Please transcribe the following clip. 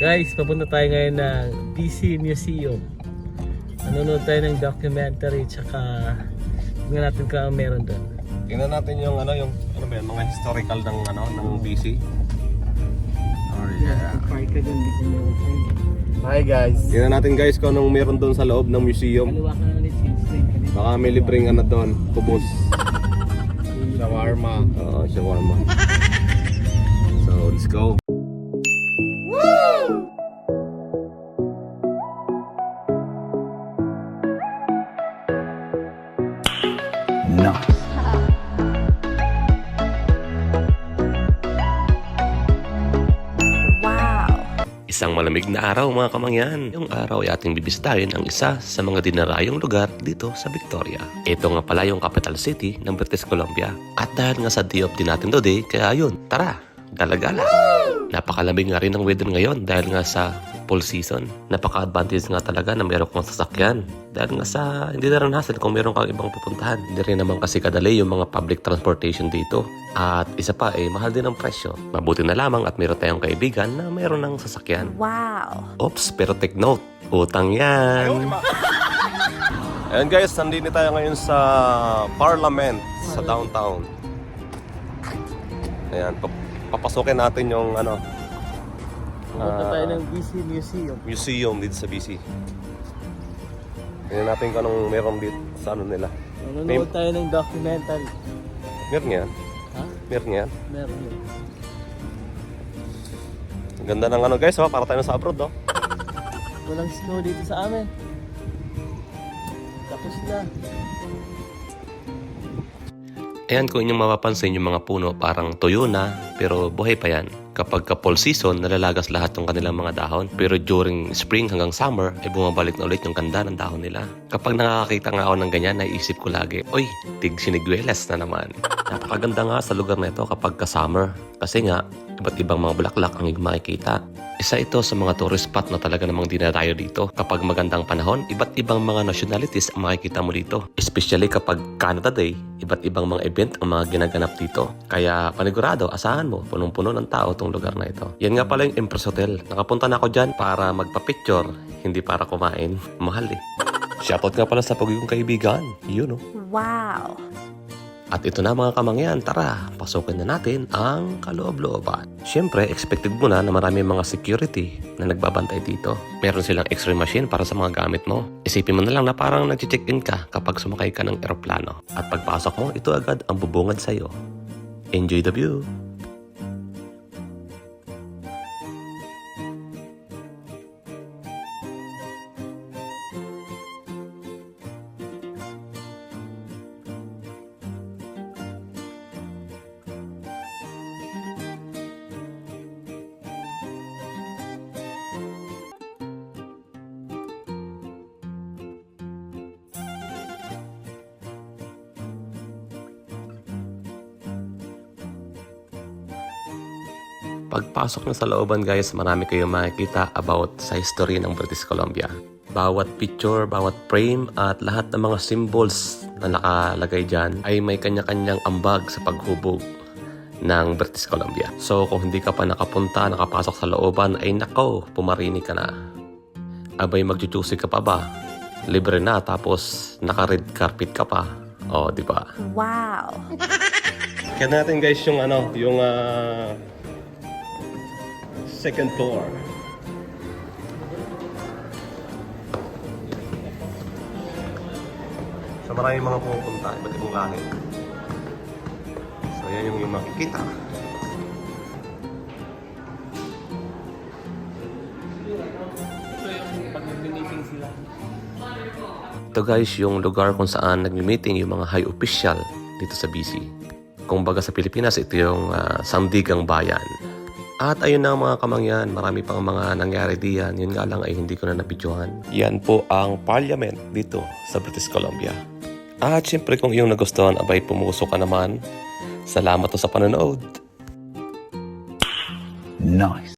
Guys, papunta tayo ngayon ng BC Museum. Nanonood tayo ng documentary tsaka tingnan natin kung ano meron doon. Tingnan natin yung ano yung ano ba yan, mga historical ng ano ng BC. Oh yeah. Hi guys. Tingnan natin guys kung anong meron doon sa loob ng museum. Kaliwa ka na ulit. Baka may libreng ano doon, kubos. Shawarma. Oo, shawarma. Nice. Isang malamig na araw mga kamangyan. Yung araw ay ating bibisitahin ang isa sa mga dinarayong lugar dito sa Victoria. Ito nga pala yung capital city ng British Columbia. At dahil nga sa day of din natin today, kaya yun, tara, galagala. Napakalamig nga rin ng weather ngayon dahil nga sa full season. Napaka-advantage nga talaga na meron kang sasakyan. Dahil nga sa hindi na rin hassle kung meron kang ibang pupuntahan. Hindi rin naman kasi kadali yung mga public transportation dito. At isa pa eh, mahal din ang presyo. Mabuti na lamang at meron tayong kaibigan na meron ng sasakyan. Wow. Oops, pero take note, utang yan. Ayan guys, nandito tayo ngayon sa Parliament sa downtown. Ayan, pap- papasukin natin yung ano Papunta Ah. tayo ng BC Museum. museum dito sa BC. Tingnan natin kung anong meron dito sa ano nila. Nanonood tayo ng documentary. Meron yan? Ha? Meron yan? Meron yun. Ang ganda ng ano guys, oh, para tayo sa abroad, oh. Walang snow dito sa amin. Tapos na. Ayan kung inyong mapapansin yung mga puno parang tuyo na pero buhay pa yan. Kapag ka fall season, nalalagas lahat ng kanilang mga dahon. Pero during spring hanggang summer, ay bumabalik na ulit yung ganda ng dahon nila. Kapag nakakakita nga ako ng ganyan, naisip ko lagi, Oy, tig siniguelas na naman. Napakaganda nga sa lugar na ito kapag ka summer. Kasi nga, iba't ibang mga bulaklak ang makikita. Isa ito sa mga tourist spot na talaga namang dinadayo dito. Kapag magandang panahon, iba't ibang mga nationalities ang makikita mo dito. Especially kapag Canada Day, iba't ibang mga event ang mga ginaganap dito. Kaya panigurado, asahan mo, punong-puno ng tao tong lugar na ito. Yan nga pala yung Empress Hotel. Nakapunta na ako dyan para magpa-picture, hindi para kumain. Mahal eh. Shoutout nga pala sa pagiging kaibigan. Yun oh. Wow. At ito na mga kamangyan, tara, pasukin na natin ang kaloob-looban. Siyempre, expected mo na na marami mga security na nagbabantay dito. Meron silang x-ray machine para sa mga gamit mo. Isipin mo na lang na parang nag-check-in ka kapag sumakay ka ng eroplano. At pagpasok mo, ito agad ang bubungad sa'yo. Enjoy the view! Pagpasok nyo sa looban guys, marami kayong makikita about sa history ng British Columbia. Bawat picture, bawat frame at lahat ng mga symbols na nakalagay dyan ay may kanya-kanyang ambag sa paghubog ng British Columbia. So kung hindi ka pa nakapunta, nakapasok sa looban, ay nako, pumarini ka na. Abay magchuchusi ka pa ba? Libre na tapos naka-red carpet ka pa. O, di ba? Wow. Kaya natin guys yung ano, yung ah, second floor. So maraming mga pupunta, iba't ibang lahi. So yan yung, yung makikita. Ito guys, yung lugar kung saan nagmi-meeting yung mga high official dito sa BC. Kung baga sa Pilipinas, ito yung ah, Sandigang Bayan. At ayun na mga kamangyan, marami pang mga nangyari diyan. Yun nga lang ay hindi ko na nabidyohan. Yan po ang parliament dito sa British Columbia. At syempre kung iyong nagustuhan, abay pumuso ka naman. Salamat to sa panonood. Nice.